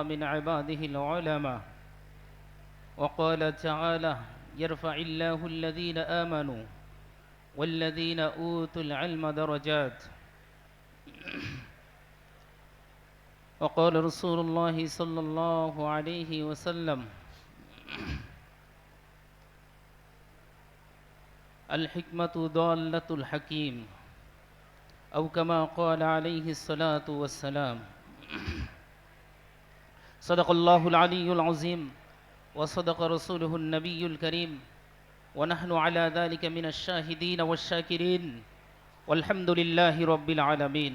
من عباده العلماء. وقال تعالى يرفع الله الذين آمنوا والذين أوتوا العلم درجات. وقال رسول الله صلى الله عليه وسلم الحكمة ضالة الحكيم أو كما قال عليه الصلاة والسلام صدق الله العلي العظيم وصدق رسوله النبي الكريم ونحن على ذلك من الشاهدين والشاكرين والحمد لله رب العالمين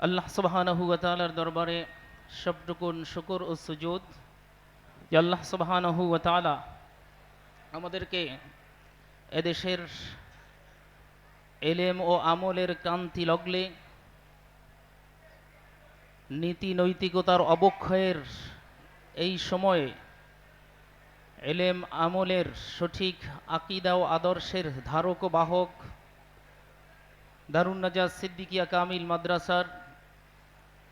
আল্লাহ সুবহানাহু ওয়া তাআলার দরবারে সবটুকুন শুকর ও সুজুদ যে আল্লাহ সুবহানাহু ওয়া তাআলা আমাদেরকে এদেশের এলেম ও আমলের কান্তি লগলে নীতি নৈতিকতার অবক্ষয়ের এই সময়ে এলেম আমলের সঠিক আকিদা ও আদর্শের ধারক ও বাহক দারুণ নাজাজ সিদ্দিকিয়া কামিল মাদ্রাসার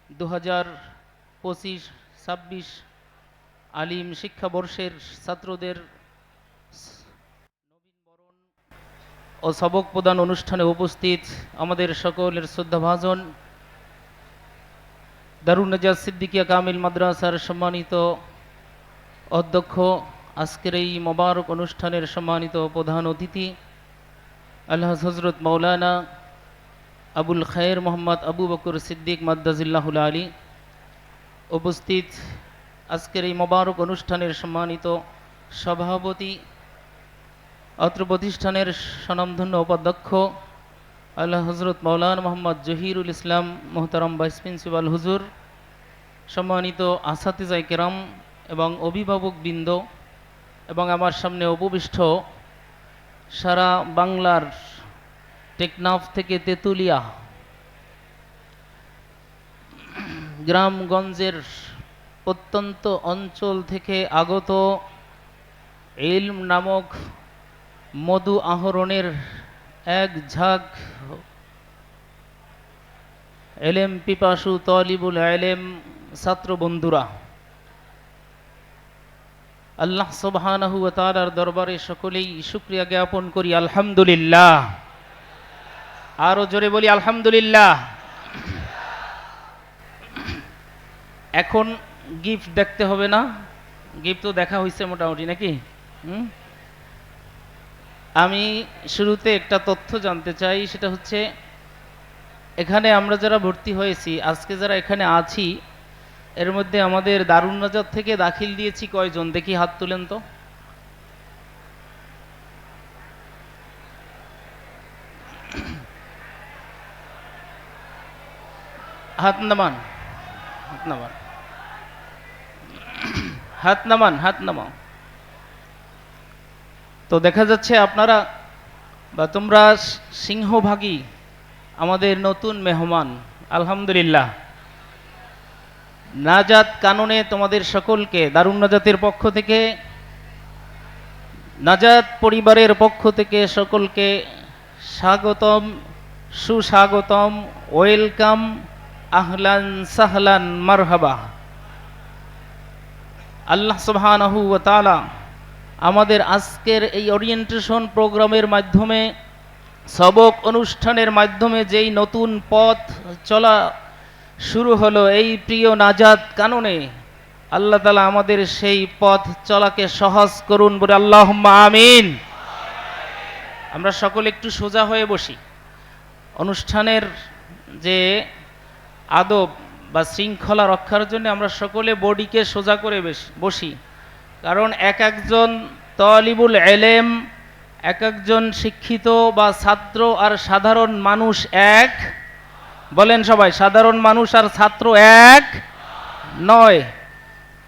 দু হাজার পঁচিশ ছাব্বিশ আলিম শিক্ষাবর্ষের ছাত্রদের ও সবক প্রদান অনুষ্ঠানে উপস্থিত আমাদের সকলের শ্রদ্ধাভাজন দারুণ নাজাজ সিদ্দিকিয়া কামিল মাদ্রাসার সম্মানিত অধ্যক্ষ, আজকের এই মোবারক অনুষ্ঠানের সম্মানিত প্রধান অতিথি, আল্লাহ হজরত মৌলানা আবুল খায়ের মোহাম্মদ আবু বকর সিদ্দিক মাদ্দাজিল্লাহুল আলী উপস্থিত আজকের এই মোবারক অনুষ্ঠানের সম্মানিত সভাপতি, অত্র প্রতিষ্ঠানের স্বনামধন্য উপাধ্যক্ষ আল্লাহ হজরত মৌলান মোহাম্মদ জহিরুল ইসলাম মোহতারাম ভাইস প্রিন্সিপাল হুজুর, সম্মানিত আসাতিজাই কেরাম এবং অভিভাবক বৃন্দ এবং আমার সামনে উপবিষ্ট সারা বাংলার টেকনাফ থেকে তেতুলিয়া গ্রামগঞ্জের প্রত্যন্ত অঞ্চল থেকে আগত ইলম নামক মধু আহরণের এক ঝাঁক। এলেম পিপাসু তলিবুল এলেম ছাত্র বন্ধুরা, আল্লাহ সুবহানাহু ওয়া তাআলার দরবারে সকলেই শুকরিয়া জ্ঞাপন করি, আলহামদুলিল্লাহ। আরও জোরে বলি, আলহামদুলিল্লাহ। এখন গিফট দেখতে হবে না, গিফট তো দেখা হয়েছে মোটামুটি নাকি? হুম? আমি শুরুতে একটা তথ্য জানতে চাই, সেটা হচ্ছে এখানে আমরা যারা ভর্তি হয়েছি, আজকে যারা এখানে আছি, এর মধ্যে আমাদের দারুণ নজর থেকে দাখিল দিয়েছি কয়জন? দেখি হাত তুলেন তো। হাত নামান হাত নামান। হাত নামান, হাত নামাও। তো দেখা যাচ্ছে আপনারা বা তোমরা সিংহভাগী আমাদের নতুন মেহমান, আলহামদুলিল্লাহ। নাজাত কাননে তোমাদের সকলকে দারুণ নাজাতের পক্ষ থেকে, নাজাত পরিবারের পক্ষ থেকে সকলকে স্বাগতম, সুস্বাগতম, ওয়েলকাম, আহলান সাহলান, মারহাবা। আল্লাহ সুবহানাহু ওয়া তাআলা আমাদের আজকের এই ওরিয়েন্টেশন প্রোগ্রামের মাধ্যমে, সবক অনুষ্ঠানের মাধ্যমে যেই নতুন পথ চলা শুরু হলো, এই প্রিয় নাজাদ কাননে আল্লাহ তালা আমাদের সেই পথ চলাকে সহজ করুন বলে আল্লাহ আমিন। আমরা সকলে একটু সোজা হয়ে বসি। অনুষ্ঠানের যে আদব বা শৃঙ্খলা রক্ষার জন্য আমরা সকলে বডিকে সোজা করে বসি। কারণ এক একজন তলিবুল এলেম, এক একজন শিক্ষিত বা ছাত্র আর সাধারণ মানুষ এক। বলেন সবাই, সাধারণ মানুষ আর ছাত্র এক নয়।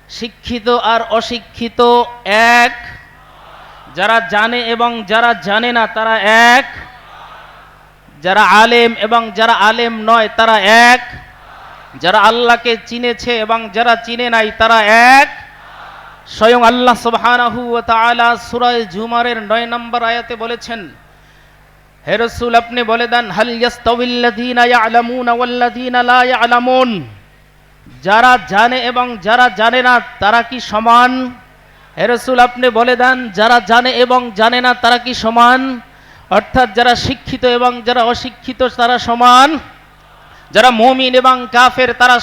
শিক্ষিত আর অশিক্ষিত এক। যারা জানে এবং যারা জানে না তারা এক। যারা আলেম এবং যারা আলেম নয় তারা এক। যারা আল্লাহকে চিনেছে এবং যারা চিনে নাই তারা এক। স্বয়ং আল্লাহ সুবহানাহু ওয়া তাআলা সূরা জুমারের 9 নম্বর আয়াতে বলেছেন, হে রসুল, আপনি বলে দেন, হাল ইয়াস্তাউিল্লাযীনা ইয়ালামুনা ওয়াল্লাযীনা লা ইয়ালামুন? যারা জানে এবং যারা জানে না, তারা কি সমান? হে রসুল, আপনি বলে দেন, যারা জানে এবং জানে না, তারা কি সমান? অর্থাৎ যারা শিক্ষিত এবং যারা অশিক্ষিত, তারা সমান? যারা মুমিন এবং কাফের, তারা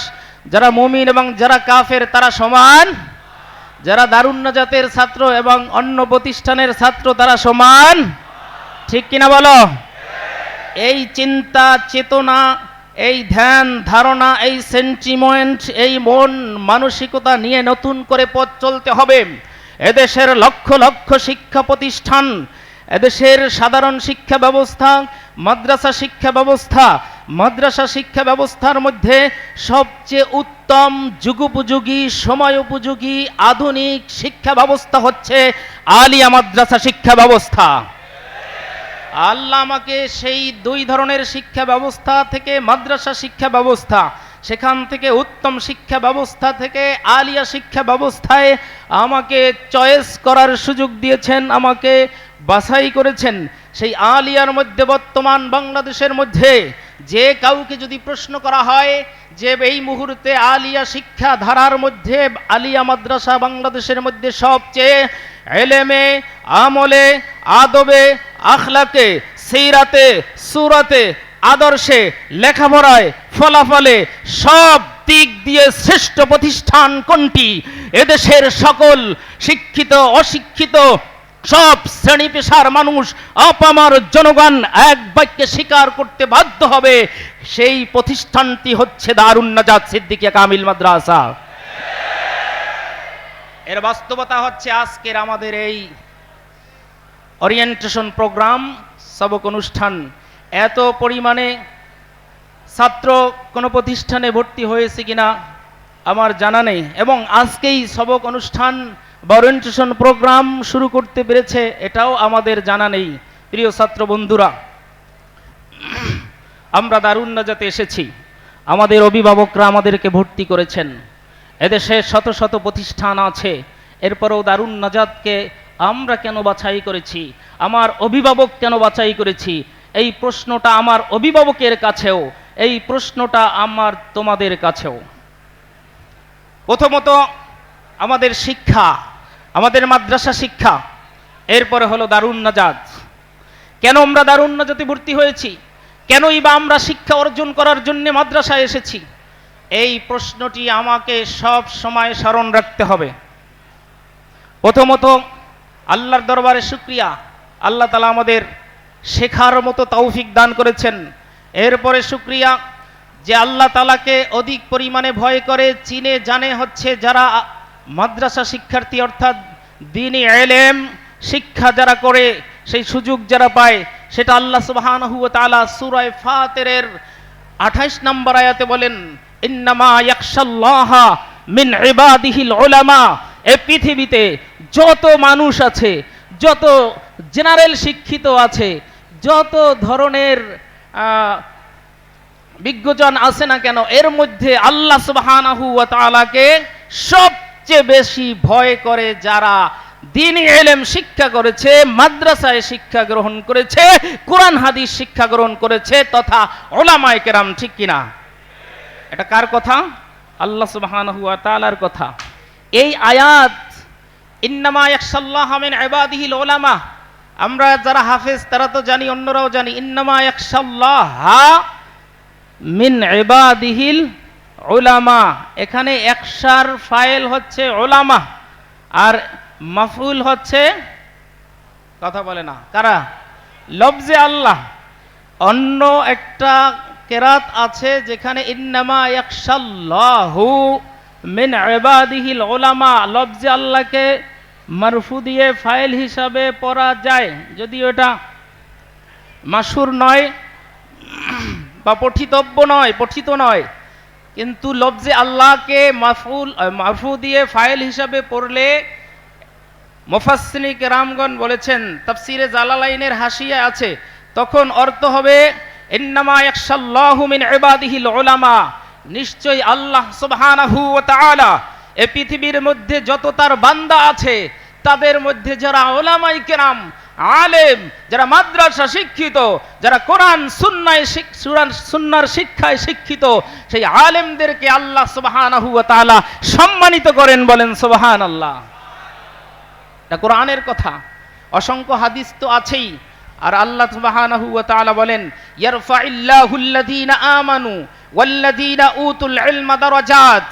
যারা মুমিন এবং যারা কাফের, তারা সমান? যারা দারুণ্য জাতের ছাত্র এবং অন্য প্রতিষ্ঠানের ছাত্র, তারা সমান? ঠিক কিনা বলো? এই চিন্তা, চেতনা, এই ধ্যান ধারণা, এই সেন্টিমেন্ট এই মন মানসিকতা নিয়ে নতুন করে পথ চলতে হবে। এদেশের লক্ষ লক্ষ শিক্ষা প্রতিষ্ঠান, এদেশের সাধারণ শিক্ষা ব্যবস্থা, মাদ্রাসা শিক্ষা ব্যবস্থা, মাদ্রাসা শিক্ষা ব্যবস্থার মধ্যে সবচেয়ে উত্তম যুগোপযোগী সময় উপযোগী আধুনিক শিক্ষা ব্যবস্থা হচ্ছে আলিয়া মাদ্রাসা শিক্ষা ব্যবস্থা। আল্লাহ আমাকে সেই দুই ধরনের শিক্ষা ব্যবস্থা থেকে মাদ্রাসা শিক্ষা ব্যবস্থা, সেখান থেকে উত্তম শিক্ষা ব্যবস্থা থেকে আলিয়া শিক্ষা ব্যবস্থায় আমাকে চয়েস করার সুযোগ দিয়েছেন, আমাকে বাছাই করেছেন। সেই আলিয়ার মধ্যে বর্তমান বাংলাদেশের মধ্যে যে কাউকে যদি প্রশ্ন করা হয়, যে এই মুহূর্তে আলিয়া শিক্ষা ধারার মধ্যে, আলিয়া মাদ্রাসা বাংলাদেশের মধ্যে সবচেয়ে এলেমে, আমলে, আদবে, আখলাকে সেইরাতে সুরাতে, আদর্শে লেখাপড়ায় ফলাফলে সব দিক দিয়ে শ্রেষ্ঠ প্রতিষ্ঠান কোনটি? এদেশের সকল শিক্ষিত, অশিক্ষিত সব শ্রেণি পেশার মানুষ আপামার জনগণ এক বাক্যে স্বীকার করতে বাধ্য হবে। সেই প্রতিষ্ঠানটি হচ্ছে দারুণ নাজাদ সিদ্দিকিয়া কামিল মাদ্রাসা। এর বাস্তবতা হচ্ছে আজকের আমাদের এই ওরিয়েন্টেশন প্রোগ্রাম সবক অনুষ্ঠান। এত পরিমাণে ছাত্র কোনো প্রতিষ্ঠানে ভর্তি হয়েছে কিনা আমার জানা নেই। এবং আজকেই সবক অনুষ্ঠান বা ওরিয়েন্টেশন প্রোগ্রাম শুরু করতে পেরেছে, এটাও আমাদের জানা নেই, প্রিয় ছাত্র বন্ধুরা আমরা দারুণ নাজাতে এসেছি। আমাদের অভিভাবকরা আমাদেরকে ভর্তি করেছেন। এদেশে শত শত প্রতিষ্ঠান আছে, এরপরেও দারুণ নাজাদকে আমরা কেন বাছাই করেছি, আমার অভিভাবক কেন বাছাই করেছি, এই প্রশ্নটা আমার অভিভাবকের কাছেও, এই প্রশ্নটা আমার তোমাদের কাছেও। প্রথমত, আমাদের শিক্ষা। আমাদের মাদ্রাসা শিক্ষা, এরপরে হলো দারুণ নাজাদ কেন আমরা দারুণ নাজাতে ভর্তি হয়েছি? কেনই বা আমরা শিক্ষা অর্জন করার জন্য মাদ্রাসায় এসেছি? এই প্রশ্নটি আমাকে সব সময় স্মরণ রাখতে হবে। প্রথমত, আল্লাহর দরবারে শুক্রিয়া। আল্লাহ তালা আমাদের শেখার মতো তৌফিক দান করেছেন। এরপরে শুক্রিয়া যে আল্লাহ তালাকে অধিক পরিমাণে ভয় করে, চিনে জানে হচ্ছে যারা মাদ্রাসা শিক্ষার্থী অর্থাৎ দিনই এলেম, শিক্ষা যারা করে, সেই সুযোগ যারা পায়, সেটা আল্লাহ সুবহানাহু ওয়া তাআলা সূরা ফাতিরের 28 নম্বর আয়াতে বলেন মিন এই পৃথিবীতে যত মানুষ আছে, যত জেনারেল শিক্ষিত আছে, যত ধরনের বিজ্ঞজন আছে না কেন, এর মধ্যে আল্লাহ সুবহানাহু তাআলাকে সবচেয়ে বেশি ভয় করে যারা দিন এলেম শিক্ষা করেছে, মাদ্রাসায় শিক্ষা গ্রহণ করেছে, কোরআন, হাদিস শিক্ষা গ্রহণ করেছে তথা ওলামায়ে কেরাম ঠিক কিনা? এটা কার কথা? আল্লাহ সুবহানাহু ওয়া তাআলার কথা। এই আয়াত, ইন্নামা ইয়াখশাল্লাহ মিন ইবাদিহিল উলামা। আমরা যারা হাফেজ, তারা তো জানি, অন্যরাও জানি, ইন্নামা ইয়াখশাল্লাহ মিন ইবাদিহিল উলামা, এখানে একসার ফাইল হচ্ছে ওলামা আর মাফুল হচ্ছে কথা বলে না। কারা? লবজে আল্লাহ। অন্য একটা কেরাত আছে যেখানে ইন্নামা ইয়াকশাল্লাহু মিন ইবাদিহিল উলামা। লফজে আল্লাহকে মারফু দিয়ে ফাইল হিসাবে পড়া যায়। যদি এটা মাসুর নয় বা পঠিতব্য নয়, পঠিত নয়। কিন্তু লফজে আল্লাহকে মাফুল মারফু দিয়ে ফাইল হিসাবে পড়লে মুফাসসিনি কেরামগণ বলেছেন, তাফসিরে জালালাইনের হাসিয়া আছে। তখন অর্থ হবে, ইন্নামা ইয়াখশাল্লাহু মিন ইবাদিহিল উলামা নিশ্চয় আল্লাহ সুবহানাহু তাআলা এ পৃথিবীর মধ্যে যত তার বান্দা আছে, তাদের মধ্যে যারা ওলামাই কেরাম আলেম, যারা মাদ্রাসা শিক্ষিত, যারা কোরআন, সুন্নায় সুন্নার শিক্ষায় শিক্ষিত, সেই আলেমদেরকে আল্লাহ সুবহানাহু ওয়া তাআলা সম্মানিত করেন বলেন সুবহানাল্লাহ। এটা কোরআনের কথা। অসংখ্য হাদিস তো আছেই। আর আল্লাহ সুবহানাহু ওয়া তাআলা বলেন ইয়ারফাইল্লাহু আল্লাযীনা আমানু ওয়াল্লাযীনা উতুল ইলমা দারাজাত।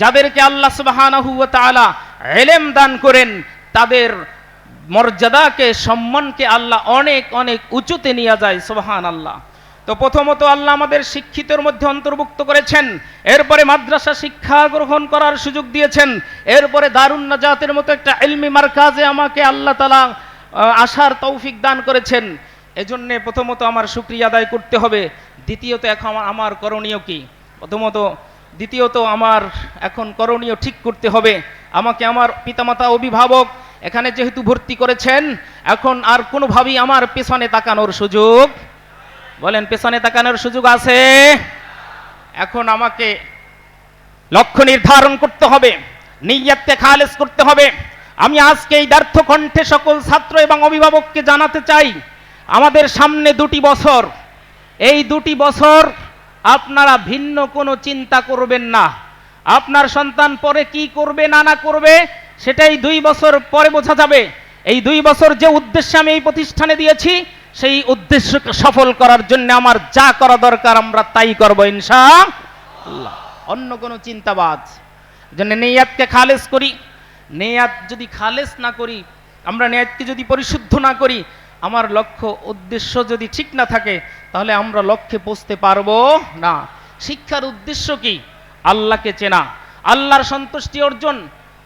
যাদেরকে আল্লাহ সুবহানাহু ওয়া তাআলা ইলম দান করেন, তাদের মর্যাদাকে, সম্মানকে আল্লাহ অনেক অনেক উঁচুতে নিয়ে যায়, সুবহানাল্লাহ। তো প্রথমত আল্লাহ আমাদের শিক্ষিতের মধ্যে অন্তর্ভুক্ত করেছেন, এরপরে মাদ্রাসা শিক্ষা গ্রহণ করার সুযোগ দিয়েছেন, এরপরে দারুণ নাজাতের মতো একটা ইলমি মার্কাজে আমাকে আল্লাহ তালা আসার তৌফিক দান করেছেন। এজন্য প্রথমত আমার শুক্রিয়া আদায় করতে হবে, দ্বিতীয়ত এখন আমার করণীয় কি? প্রথমত, দ্বিতীয়ত আমার এখন করণীয় ঠিক করতে হবে, আমাকে আমার পিতামাতা অভিভাবক এখানে যেহেতু ভর্তি করেছেন, এখন আর কোনোভাবেই আমার পেছনে তাকানোর সুযোগ। বলেন, পেছনে তাকানোর সুযোগ আছে? এখন আমাকে লক্ষ্য নির্ধারণ করতে হবে, নিয়াতকে খালেস করতে হবে। আমি আজকে এই ব্যর্থ কণ্ঠে সকল ছাত্র এবং অভিভাবককে জানাতে চাই, আমাদের সামনে দুটি বছর। এই দুটি বছর আপনারা ভিন্ন কোনো চিন্তা করবেন না। আপনার সন্তান পরে কি করবে, না না করবে সেটাই দুই বছর পরে বোঝা যাবে। এই দুই বছর যে উদ্দেশ্যে আমি এই প্রতিষ্ঠানে দিয়েছি, সেই উদ্দেশ্যকে সফল করার জন্য আমার যা করা দরকার আমরা তাই করব ইনশা অন্য কোনো চিন্তাবাদ? জন্য নেয়াতকে খালেস করি। নেয়াত যদি খালেস না করি, আমরা নেয়াতকে যদি পরিশুদ্ধ না করি, আমার লক্ষ্য, উদ্দেশ্য যদি ঠিক না থাকে, তাহলে আমরা লক্ষ্যে পৌঁছতে পারব না। শিক্ষার উদ্দেশ্য কি? আল্লাহকে চেনা। আল্লাহর সন্তুষ্টি অর্জন।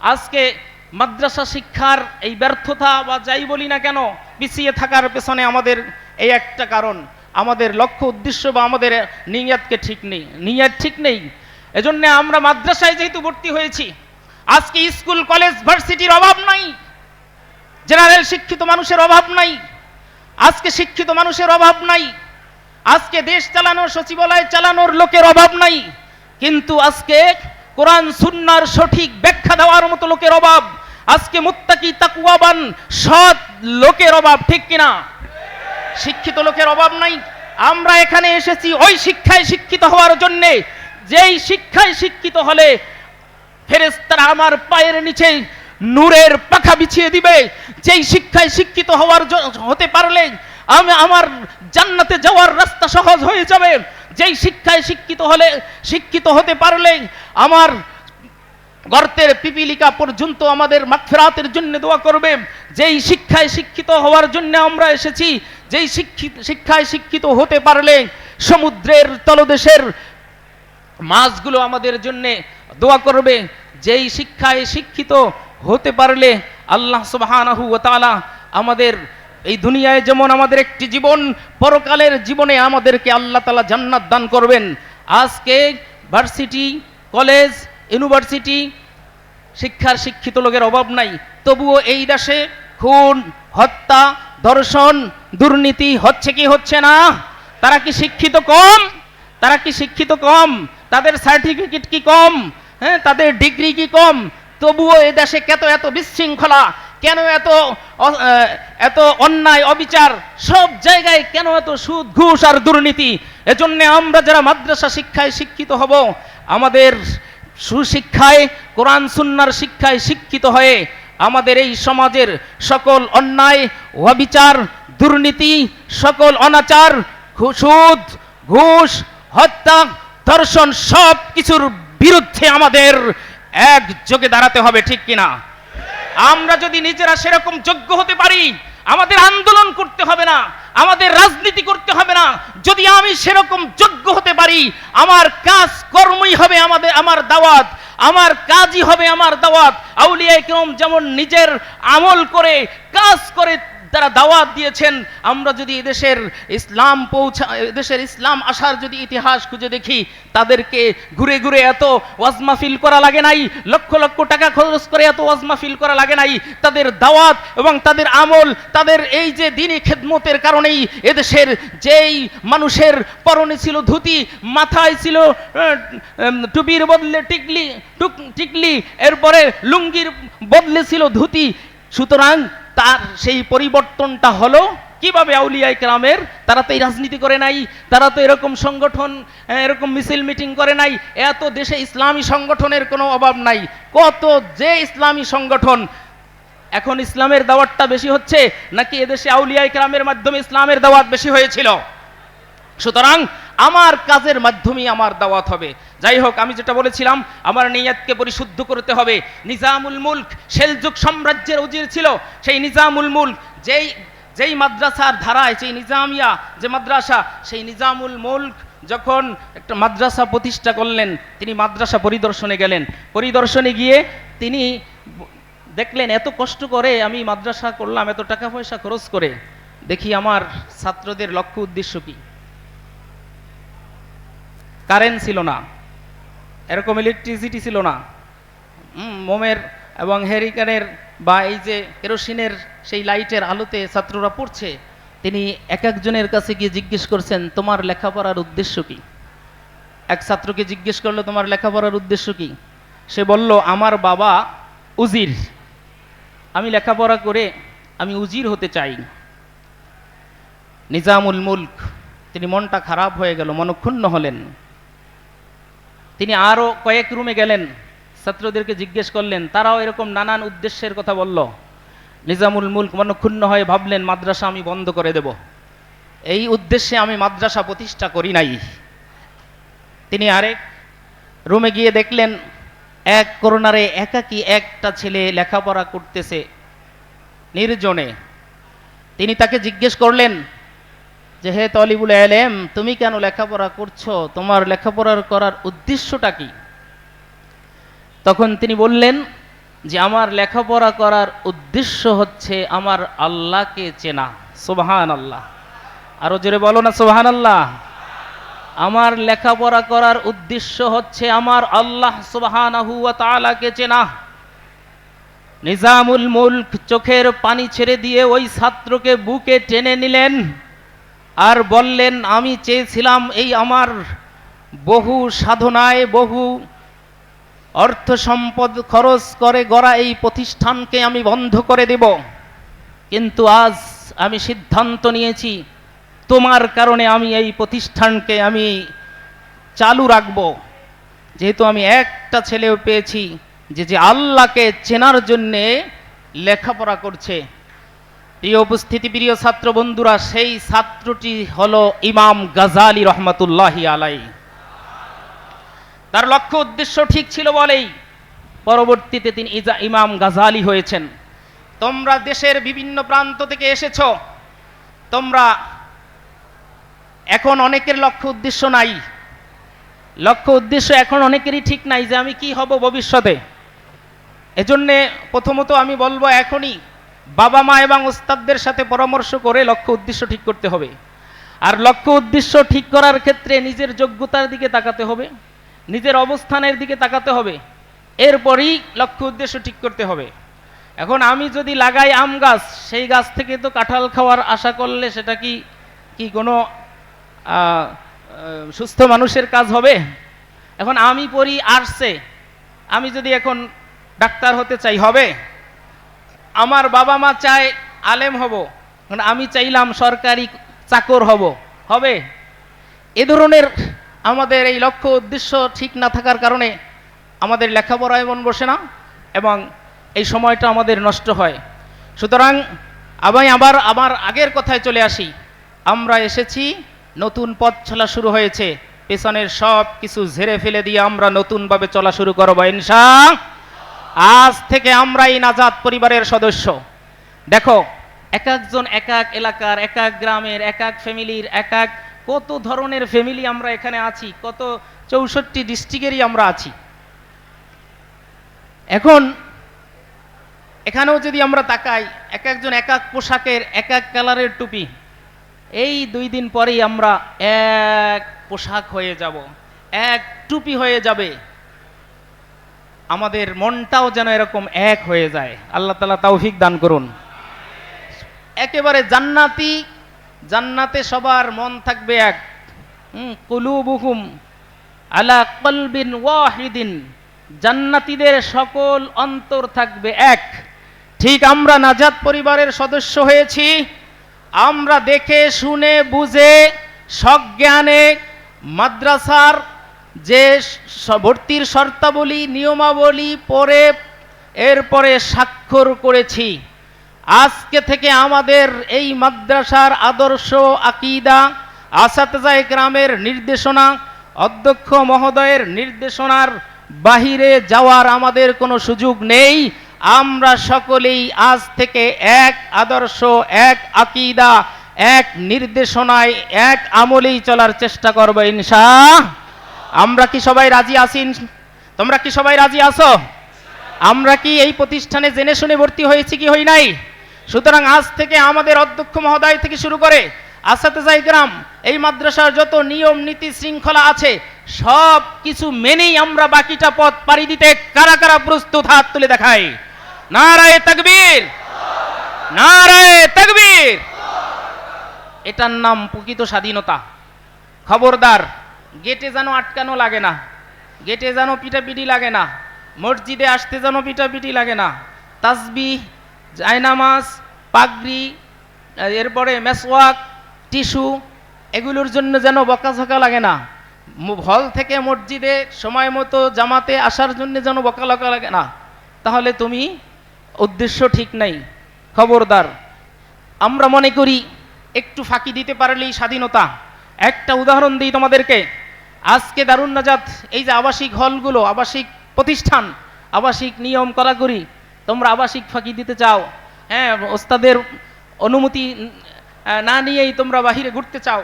আজকে মাদ্রাসা শিক্ষার এই ব্যর্থতা বা যাই বলি না কেন, পিছিয়ে থাকার পেছনে আমাদের এই একটা কারণ। আমাদের লক্ষ্য, উদ্দেশ্য বা আমাদের নিয়াতকে ঠিক নেই। নিয়াত ঠিক নেই। এজন্য আমরা মাদ্রাসায় যেহেতু ভর্তি হয়েছি, আজকে স্কুল, কলেজ, ভার্সিটির অভাব নাই। জেনারেল শিক্ষিত মানুষের অভাব নাই। আজকে শিক্ষিত মানুষের অভাব নাই। আজকে দেশ চালানোর, সচিবালয় চালানোর লোকের অভাব নাই। কিন্তু আজকে কোরআন সুন্নার সঠিক ব্যাখ্যা দেওয়ার মতো লোকের অভাব। আজকে মুত্তাকি তাকুয়াবান সৎ লোকের অভাব, ঠিক কিনা? শিক্ষিত লোকের অভাব নাই। আমরা এখানে এসেছি ওই শিক্ষায় শিক্ষিত হওয়ার জন্যে। যেই শিক্ষায় শিক্ষিত হলে ফেরেস্তারা আমার পায়ের নিচে নূরের পাখা বিছিয়ে দিবে। যেই শিক্ষায় শিক্ষিত হওয়ার হতে পারলে আমি আমার জান্নাতে যাওয়ার রাস্তা সহজ হয়ে যাবে। যেই শিক্ষায় শিক্ষিত হলে, শিক্ষিত হতে পারলে আমার গর্তের পিপিলিকা পর্যন্ত আমাদের মাগফিরাতের জন্য দোয়া করবে। যেই শিক্ষায় শিক্ষিত হওয়ার জন্য আমরা এসেছি, যেই শিক্ষিত শিক্ষায় শিক্ষিত হতে পারলে সমুদ্রের তলদেশের মাছগুলো আমাদের জন্য দোয়া করবে। যেই শিক্ষায় শিক্ষিত হতে পারলে আল্লাহ তাআলা আমাদের এই দুনিয়ায় যেমন আমাদের একটি জীবন, পরকালের জীবনে আমাদেরকে আল্লাহ তাআলা জান্নাত দান করবেন। আজকে ভার্সিটি, কলেজ, ইউনিভার্সিটি, শিক্ষার শিক্ষিত লোকের অভাব নাই। তবুও এই দেশে খুন, হত্যা, ধর্ষণ, দুর্নীতি হচ্ছে কি হচ্ছে না? তারা কি শিক্ষিত কম? তারা কি শিক্ষিত কম? তাদের সার্টিফিকেট কি কম? হ্যাঁ তাদের ডিগ্রি কি কম? তবুও এ দেশে কেন এত বিশৃঙ্খলা? কেন এত এত অন্যায়, অবিচার? সব জায়গায় কেন এত সুদ, ঘুষ আর দুর্নীতি? এজন্য আমরা যারা মাদ্রাসা শিক্ষায় শিক্ষিত হব, আমাদের সুশিক্ষায়, কোরআন, সুন্নার শিক্ষায় শিক্ষিত হয়ে আমাদের এই সমাজের সকল অন্যায়, অবিচার, দুর্নীতি, সকল অনাচার সুদ, ঘুষ, হত্যা, ধর্ষণ সব কিছুর বিরুদ্ধে আমাদের একযোগে দাঁড়াতে হবে, ঠিক কিনা? আমরা যদি নিজেরা সেরকম যোগ্য হতে পারি, আমাদের আন্দোলন করতে হবে না, আমাদের রাজনীতি করতে হবে না। যদি আমি সেরকম যোগ্য হতে পারি, আমার কাজ কর্মই হবে আমাদের, আমার দাওয়াত, আমার কাজই হবে আমার দাওয়াত। আউলিয়া কেরম যেমন নিজের আমল করে, কাজ করে তারা দাওয়াত দিয়েছেন, আমরা যদি এদেশের ইসলাম পৌঁছা, এদেশের ইসলাম আসার যদি ইতিহাস খুঁজে দেখি, তাদেরকে ঘুরে ঘুরে এত ওয়াজ মাহফিল করা লাগে নাই, লক্ষ লক্ষ টাকা খরচ করে এত ওয়াজ ফিল করা লাগে নাই, তাদের দাওয়াত এবং তাদের আমল, তাদের এই যে দিনই খেদমতের কারণেই এদেশের যেই মানুষের পরনে ছিল ধুতি, মাথায় ছিল টুপির বদলে টিকলি, টুক, টিকলি, এরপরে লুঙ্গির বদলে ছিল ধুতি, সুতরাং তার সেই পরিবর্তনটা হলো, কীভাবে আউলিয়া ইকরামের তারা তো এই রাজনীতি করে নাই, তারা তো এরকম সংগঠন এরকম মিছিল মিটিং করে নাই, এত দেশে ইসলামী সংগঠনের কোনো অভাব নাই, কত যে ইসলামী সংগঠন, এখন ইসলামের দাওয়াতটা বেশি হচ্ছে, নাকি এদেশে আউলিয়া ইকরামের মাধ্যমে ইসলামের দাওয়াত বেশি হয়েছিল? সুতরাং, আমার কাজের মাধ্যমেই আমার দাওয়াত হবে। যাই হোক, আমি যেটা বলেছিলাম, আমার নিয়াতকে পরিশুদ্ধ করতে হবে। নিজামুল মুলক, সেলযুগ সাম্রাজ্যের উজির ছিল। সেই নিজামুল মুলক, যেই যেই মাদ্রাসার ধারায়, সেই নিজামিয়া যে মাদ্রাসা, সেই নিজামুল মুলক যখন একটা মাদ্রাসা প্রতিষ্ঠা করলেন, তিনি মাদ্রাসা পরিদর্শনে গেলেন। পরিদর্শনে গিয়ে তিনি দেখলেন, এত কষ্ট করে আমি মাদ্রাসা করলাম, এত টাকা পয়সা খরচ করে। দেখি আমার ছাত্রদের লক্ষ্য উদ্দেশ্য কি? কারেন্ট ছিল না। এরকম ইলেকট্রিসিটি ছিল না। মোমের এবং হেরিকানের বা এই যে কেরোসিনের সেই লাইটের আলোতে ছাত্ররা পড়ছে, তিনি এক একজনের কাছে গিয়ে জিজ্ঞেস করছেন, তোমার লেখাপড়ার উদ্দেশ্য কি? এক ছাত্রকে জিজ্ঞেস করল, তোমার লেখাপড়ার উদ্দেশ্য কি? সে বলল, আমার বাবা উজির। আমি লেখাপড়া করে আমি উজির হতে চাই। নিজামুল মুলক, তিনি মনটা খারাপ হয়ে গেল, মনক্ষুণ্ণ হলেন। তিনি আরও কয়েক রুমে গেলেন। ছাত্রদেরকে জিজ্ঞেস করলেন, তারাও এরকম নানান উদ্দেশ্যের কথা বলল। নিজামুল মুলক মনক্ষুণ্ণ হয়ে ভাবলেন, মাদ্রাসা আমি বন্ধ করে দেব। এই উদ্দেশ্যে আমি মাদ্রাসা প্রতিষ্ঠা করি নাই। তিনি আরেক রুমে গিয়ে দেখলেন, এক করোনারে একাকী একটা ছেলে লেখাপড়া করতেছে নির্জনে। তিনি তাকে জিজ্ঞেস করলেন যে হে তলিবুল এলেম, তুমি কেন লেখাপড়া করছ? তোমার লেখাপড়ার করার উদ্দেশ্যটা কি? তখন তিনি বললেন যে, আমার লেখাপড়া করার উদ্দেশ্য হচ্ছে আমার আল্লাহকে চেনা সুবহান আল্লাহ আরও জোরে বলো না সুবহান আল্লাহ আমার লেখাপড়া করার উদ্দেশ্য হচ্ছে আমার আল্লাহ তাআলাকে চেনা। নিজামুল মুলক চোখের পানি ছেড়ে দিয়ে ওই ছাত্রকে বুকে টেনে নিলেন। আর বললেন, আমি চেয়েছিলাম এই আমার বহু সাধনায় বহু অর্থ সম্পদ খরচ করে গড়া এই প্রতিষ্ঠানকে আমি বন্ধ করে দেব। কিন্তু আজ আমি সিদ্ধান্ত নিয়েছি, তোমার কারণে আমি এই প্রতিষ্ঠানকে আমি চালু রাখব। যেহেতু আমি একটা ছেলেও পেয়েছি, যে যে আল্লাহকে চেনার জন্যে লেখাপড়া করছে। প্রিয় উপস্থিতি, প্রিয় ছাত্র বন্ধুরা সেই ছাত্রটি হলো ইমাম গাজালি রহমতুল্লাহি আলাই তার লক্ষ্য উদ্দেশ্য ঠিক ছিল বলেই পরবর্তীতে তিনি ইমাম গাজালি হয়েছেন। তোমরা দেশের বিভিন্ন প্রান্ত থেকে এসেছ। তোমরা এখন অনেকের লক্ষ্য উদ্দেশ্য নাই। লক্ষ্য উদ্দেশ্য এখন অনেকেরই ঠিক নাই যে আমি কি হব ভবিষ্যতে। এজন্যে প্রথমত আমি বলব এখনই বাবা মা এবং ওস্তাদদের সাথে পরামর্শ করে লক্ষ্য উদ্দেশ্য ঠিক করতে হবে। আর লক্ষ্য উদ্দেশ্য ঠিক করার ক্ষেত্রে নিজের যোগ্যতার দিকে তাকাতে হবে, নিজের অবস্থানের দিকে তাকাতে হবে, এরপরই লক্ষ্য উদ্দেশ্য ঠিক করতে হবে। এখন আমি যদি লাগাই আম গাছ, সেই গাছ থেকে তো কাঁঠাল খাওয়ার আশা করলে সেটা কি কি কোনো সুস্থ মানুষের কাজ হবে? এখন আমি পড়ি আর্টসে আমি যদি এখন ডাক্তার হতে চাই, হবে? আমার বাবা মা চায় আলেম হব আমি চাইলাম সরকারি চাকর হব। হবে? এ ধরনের আমাদের এই লক্ষ্য উদ্দেশ্য ঠিক না থাকার কারণে আমাদের লেখাপড়ায় মন বসে না, এবং এই সময়টা আমাদের নষ্ট হয়। সুতরাং আমি আবার আমার আগের কথায় চলে আসি। আমরা এসেছি, নতুন পথ চলা শুরু হয়েছে। পেছনের সব কিছু ঝেড়ে ফেলে দিয়ে আমরা নতুনভাবে চলা শুরু করব, ইনশা আজ থেকে আমরাই নাজাদ পরিবারের সদস্য। দেখো এক একজন এক এক এলাকার এক এক গ্রামের এক এক ফ্যামিলির এক এক কত ধরনের ফ্যামিলি আমরা এখানে আছি, কত চৌষট্টি ডিস্ট্রিক্টেরই আমরা আছি। এখন, এখানেও যদি আমরা তাকাই এক একজন এক এক পোশাকের এক এক কালারের টুপি, এই দুই দিন পরেই আমরা এক পোশাক হয়ে যাব, এক টুপি হয়ে যাবে। আমাদের মনটাও যেন এরকম এক হয়ে যায়। আল্লাহ তালা তৌফিক দান করুন। একেবারে জান্নাতি, জান্নাতে সবার মন থাকবে এক। কুলুবুহুম আলা কলবিন ওয়াহিদিন। জান্নাতীদের সকল অন্তর থাকবে এক। ঠিক আমরা নাজাদ পরিবারের সদস্য হয়েছি। আমরা দেখে, শুনে, বুঝে, সজ্ঞানে মাদ্রাসার যে ভর্তির শর্তাবলী, নিয়মাবলী পরে এরপরে স্বাক্ষর করেছি। আজকে থেকে আমাদের এই মাদ্রাসার আদর্শ আকিদা আসাতজায় গ্রামের নির্দেশনা, অধ্যক্ষ মহোদয়ের নির্দেশনার বাহিরে যাওয়ার আমাদের কোনো সুযোগ নেই। আমরা সকলেই আজ থেকে এক আদর্শ, এক আকিদা, এক নির্দেশনায়, এক আমলেই চলার চেষ্টা করব ইনশা। আমরা কি সবাই রাজি আছি? তোমরা কি সবাই রাজি আছো? আমরা কি এই প্রতিষ্ঠানে জেনে শুনে ভর্তি হয়েছি কি হই নাই? সুতরাং আজ থেকে আমাদের অধ্যক্ষ মহোদয় থেকে শুরু করে আসাতেজাই গ্রাম, এই মাদ্রাসার যত নিয়ম, নীতি, শৃঙ্খলা আছে, সব কিছু মেনেই আমরা বাকিটা পথ পাড়ি দিতে কারা কারা প্রস্তুত হাত তুলে দেখাই। নারায় তাকবীর! নারায় তাকবীর! এটার নাম প্রকৃত স্বাধীনতা। খবরদার গেটে যেন আটকানো লাগে না। গেটে যেন পিটাপিটি লাগে না। মসজিদে আসতে যেন পিটাপিটি লাগে না। তাসবি জায়নামাজ, পাগড়ি এরপরে মেসওয়াক, টিস্যু, এগুলোর জন্য যেন বকাঝকা লাগে না। হল থেকে মসজিদে সময় মতো জামাতে আসার জন্য যেন বকালকা লাগে না। তাহলে তুমি উদ্দেশ্য ঠিক নাই। খবরদার। আমরা মনে করি, একটু ফাঁকি দিতে পারলেই স্বাধীনতা। একটা উদাহরণ দিই তোমাদেরকে। আজকে দারুণ নাজাত, এই যে আবাসিক হলগুলো, আবাসিক প্রতিষ্ঠান, আবাসিক নিয়ম করি তোমরা আবাসিক ফাঁকি দিতে চাও। হ্যাঁ ওস্তাদের অনুমতি না নিয়েই তোমরা বাহিরে ঘুরতে চাও।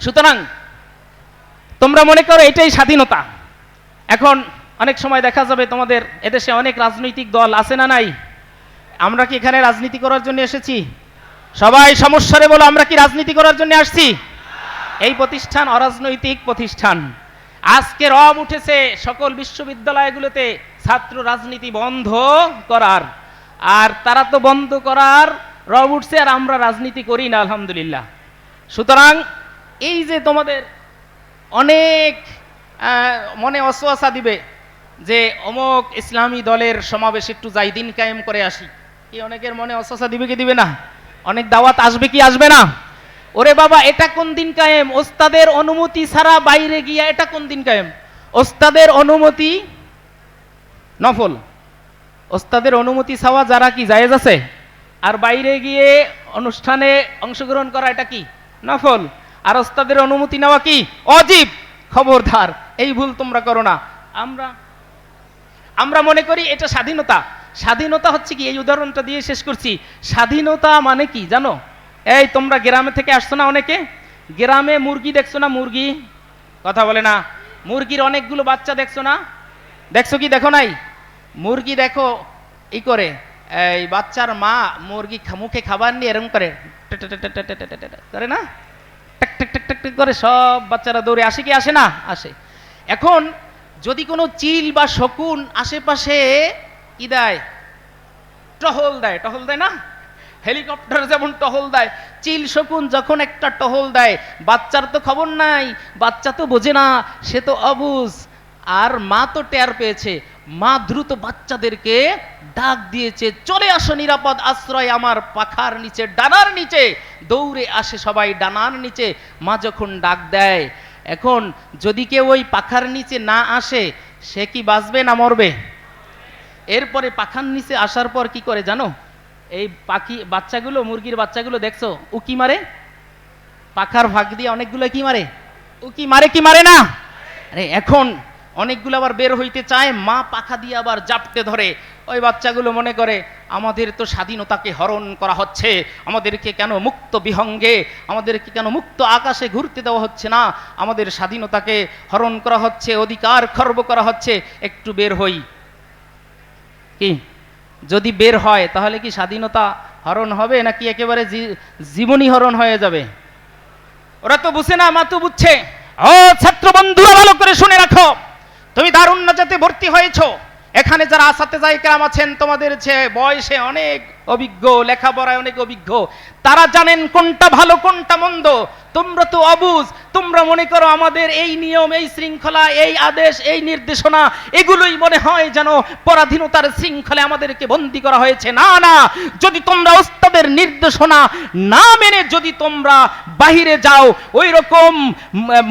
সুতরাং তোমরা মনে করো এটাই স্বাধীনতা। এখন অনেক সময় দেখা যাবে তোমাদের এদেশে অনেক রাজনৈতিক দল আছে না নাই? আমরা কি এখানে রাজনীতি করার জন্য এসেছি? সবাই সমস্যারে বলো, আমরা কি রাজনীতি করার জন্য আসছি? এই প্রতিষ্ঠান অরাজনৈতিক প্রতিষ্ঠান। আজকে রব উঠেছে সকল বিশ্ববিদ্যালয়গুলোতে ছাত্র রাজনীতি বন্ধ করার। আর তারা তো বন্ধ করার, রব উঠছে আর আমরা রাজনীতি করি না, আলহামদুলিল্লাহ। সুতরাং এই যে তোমাদের অনেক মনে অসুয়াশা দিবে যে অমক ইসলামী দলের সমাবেশ একটু যাই, দিন কায়েম করে আসি। কি অনেকের মনে অসুয়াশা দিবে কি দিবে না? অনেক দাওয়াত আসবে কি আসবে না? ওরে বাবা, এটা কোন দিন কায়েম? ওস্তাদের অনুমতি ছাড়া বাইরে গিয়া এটা কোন দিন কায়েম? ওস্তাদের অনুমতি নফল। ওস্তাদের অনুমতি ছাওয়া যারা কি, জায়েজ আছে? আর বাইরে গিয়ে অনুষ্ঠানে অংশগ্রহণ করা এটা কি? নফল। আর ওস্তাদের অনুমতি নেওয়া কি? অজীব। খবরদার। এই ভুল তোমরা করো না। আমরা আমরা মনে করি এটা স্বাধীনতা। স্বাধীনতা হচ্ছে কি? এই উদাহরণটা দিয়ে শেষ করছি। স্বাধীনতা মানে কি জানো? এই তোমরা গ্রামে থেকে আসছো না অনেকে? গ্রামে মুরগি দেখছ না মুরগি? কথা বলে না। মুরগির অনেকগুলো বাচ্চা দেখছ না? দেখছ কি? দেখো নাই? মুরগি দেখো ই করে, এই বাচ্চার মা মুরগি মুখে খাবার নিয়ে এরকম করে করে না? টাক টাক টাক টাক করে সব বাচ্চারা দৌড়ে আসে কি? আসে না? আসে। এখন যদি কোনো চিল বা শকুন আশেপাশে ই দেয়? টহল দেয় টহল দেয় না? হেলিকপ্টার যেমন টহল দেয়, চিল শকুন যখন একটা টহল দেয়, বাচ্চার তো খবর নাই, বাচ্চা তো বোঝে না, সে তো অবুজ আর মা তো টের পেয়েছে, মা দ্রুত বাচ্চাদেরকে ডাক দিয়েছে, চলে আসো নিরাপদ আশ্রয় আমার পাখার নিচে, ডানার নিচে। দৌড়ে আসে সবাই ডানার নিচে, মা যখন ডাক দেয়, এখন যদি কেউ ওই পাখার নিচে না আসে, সে কি বাঁচবে না মরবে? এরপরে পাখার নিচে আসার পর কি করে জানো? এই পাখি বাচ্চাগুলো, মুরগির বাচ্চাগুলো দেখছ? উকি মারে? পাখার ভাগ দিয়ে অনেকগুলো কি মারে? উকি মারে কি মারে না? আরে এখন অনেকগুলো আবার বের হইতে চায়, মা পাখা দিয়ে আবার জাপটে ধরে। ওই বাচ্চাগুলো মনে করে, আমাদের তো স্বাধীনতাকে হরণ করা হচ্ছে, আমাদেরকে কেন মুক্ত বিহঙ্গে, আমাদেরকে কেন মুক্ত আকাশে ঘুরতে দেওয়া হচ্ছে না? আমাদের স্বাধীনতাকে হরণ করা হচ্ছে, অধিকার খর্ব করা হচ্ছে। একটু বের হই। কি? যদি বের হয়, তাহলে কি স্বাধীনতা হরণ হবে, নাকি একেবারে জীবনী হরণ হয়ে যাবে? ওরা তো বুঝে না, মা তো বুঝছে। ও ছাত্র বন্ধুরা ভালো করে শুনে রাখো। তুমি দারুণ নাজাতে ভর্তি হয়েছো। এখানে যারা আসাতে যাই কেরাম আছেন, তোমাদের চেয়ে বয়সে অনেক অভিজ্ঞ, লেখাপড়ায় অনেক অভিজ্ঞ, তারা জানেন কোনটা ভালো, কোনটা মন্দ। তোমরা তো অবুজ তোমরা মনে করো আমাদের এই নিয়ম, এই শৃঙ্খলা, এই আদেশ, এই নির্দেশনা, এগুলোই মনে হয় যেন পরাধীনতার শৃঙ্খলে আমাদেরকে বন্দি করা হয়েছে। না না, যদি তোমরা ওস্তাদের নির্দেশনা না মেনে যদি তোমরা বাহিরে যাও ওই রকম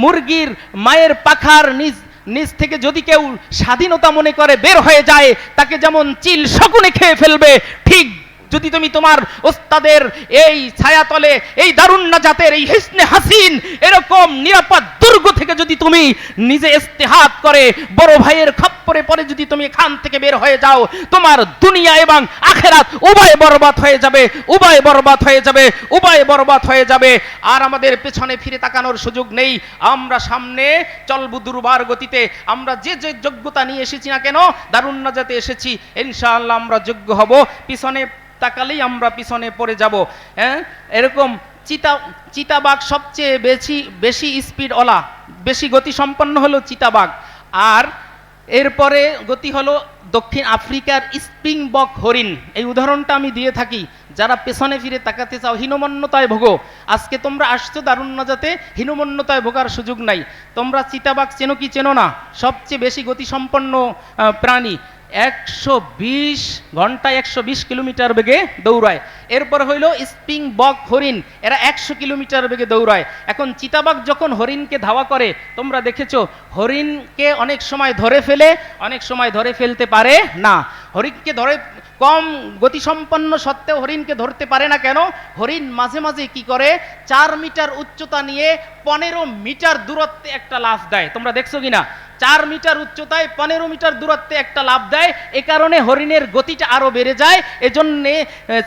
মুরগির মায়ের পাখার নিজ নিজ থেকে যদি কেউ স্বাধীনতা মনে করে বের হয়ে যায়, তাকে যেমন চিল শকুনে খেয়ে ফেলবে, ঠিক যদি তুমি তোমার ওস্তাদের এই ছায়াতলে, এই দারুণ জাতের এই হিসনে হাসিন, এরকম নিরাপদ দুর্গ থেকে যদি তুমি নিজে ইস্তেহাত করে, বড় ভাইয়ের খপ্পরে পরে যদি তুমি এখান থেকে বের হয়ে যাও, তোমার দুনিয়া এবং আখেরাত উভয় বরবাদ হয়ে যাবে, উভয় বরবাদ হয়ে যাবে, উভয় বরবাদ হয়ে যাবে। আর আমাদের পেছনে ফিরে তাকানোর সুযোগ নেই। আমরা সামনে চলবু দুর্বার গতিতে। আমরা যে যে যোগ্যতা নিয়ে এসেছি না কেন, দারুণ নাজাতে এসেছি। ইনশাআল্লাহ আমরা যোগ্য হব। পিছনে তাকালেই আমরা পিছনে পড়ে যাব। হ্যাঁ? এরকম চিতা, চিতাবাঘ সবচেয়ে বেশি বেশি স্পিড স্পিডওয়ালা বেশি গতি সম্পন্ন হলো চিতাবাঘ। আর এরপরে গতি হলো দক্ষিণ আফ্রিকার স্প্রিং বক হরিণ। এই উদাহরণটা আমি দিয়ে থাকি। যারা পেছনে ফিরে তাকাতে চাও, হীনমন্যতায় ভোগো। আজকে তোমরা আসছো যাতে হীনমন্যতায় ভোগার সুযোগ নাই। তোমরা চিতাবাঘ চেনো কি চেনো না? সবচেয়ে বেশি গতিসম্পন্ন প্রাণী। একশো বিশ ঘন্টায় একশো বিশ কিলোমিটার বেগে দৌড়ায়। এরপর হইল স্প্রিং বক হরিণ, এরা একশো কিলোমিটার বেগে দৌড়ায়। এখন চিতাবাঘ যখন হরিণকে ধাওয়া করে, তোমরা দেখেছ, হরিণকে অনেক সময় ধরে ফেলে, অনেক সময় ধরে ফেলতে পারে না। হরিণকে ধরে, কম গতিসম্পন্ন সত্ত্বেও হরিণকে ধরতে পারে না কেন? হরিণ মাঝে মাঝে কি করে? চার মিটার উচ্চতা নিয়ে পনেরো মিটার দূরত্বে একটা লাফ দেয়। তোমরা দেখছ কিনা? চার মিটার উচ্চতায়, পনেরো মিটার দূরত্বে একটা লাভ দেয়। এ কারণে হরিণের গতিটা আরও বেড়ে যায়। এজন্যে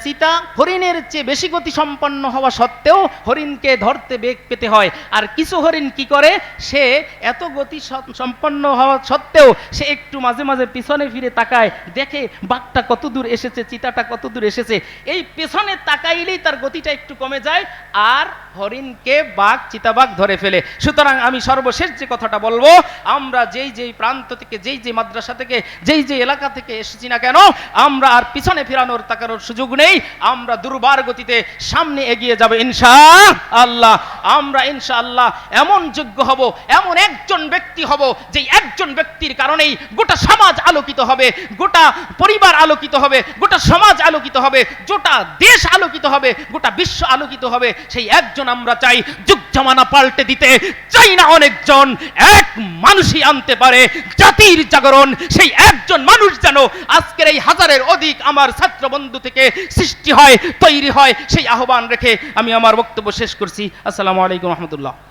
চিতা হরিণের চেয়ে বেশি গতি সম্পন্ন হওয়া সত্ত্বেও হরিণকে ধরতে বেগ পেতে হয়। আর কিছু হরিণ কি করে? সে এত গতি সম্পন্ন হওয়া সত্ত্বেও সে একটু মাঝে মাঝে পিছনে ফিরে তাকায়। দেখে বাঘটা কত দূর এসেছে, চিতাটা কত দূর এসেছে। এই পেছনে তাকাইলেই তার গতিটা একটু কমে যায়। আর হরিণকে বাঘ, চিতাবাঘ ধরে ফেলে। সুতরাং আমি সর্বশেষ যে কথাটা বলব, আমরা যেই যেই প্রান্ত থেকে, যেই যেই মাদ্রাসা থেকে, যেই যেই এলাকা থেকে এসেছি না কেন, আমরা আর পিছনে ফেরানোর তাকানোর সুযোগ নেই। আমরা দুর্বার গতিতে সামনে এগিয়ে যাবে ইনশা আল্লাহ আমরা ইনশা আল্লাহ এমন যোগ্য হব, এমন একজন ব্যক্তি হব যে একজন ব্যক্তির কারণেই গোটা সমাজ আলোকিত হবে, গোটা পরিবার আলোকিত হবে, গোটা সমাজ আলোকিত হবে, গোটা দেশ আলোকিত হবে, গোটা বিশ্ব আলোকিত হবে। সেই একজন আমরা চাই, যুগ জমানা পাল্টে দিতে। চাই না অনেকজন, এক মানুষই আনতে পারে জাতির জাগরণ। সেই একজন মানুষ যেন আজকের এই হাজারের অধিক আমার ছাত্র বন্ধু থেকে সৃষ্টি হয়, তৈরি হয়, সেই আহ্বান রেখে আমি আমার বক্তব্য শেষ করছি। আসসালামু আলাইকুম রহমতুল্লাহ।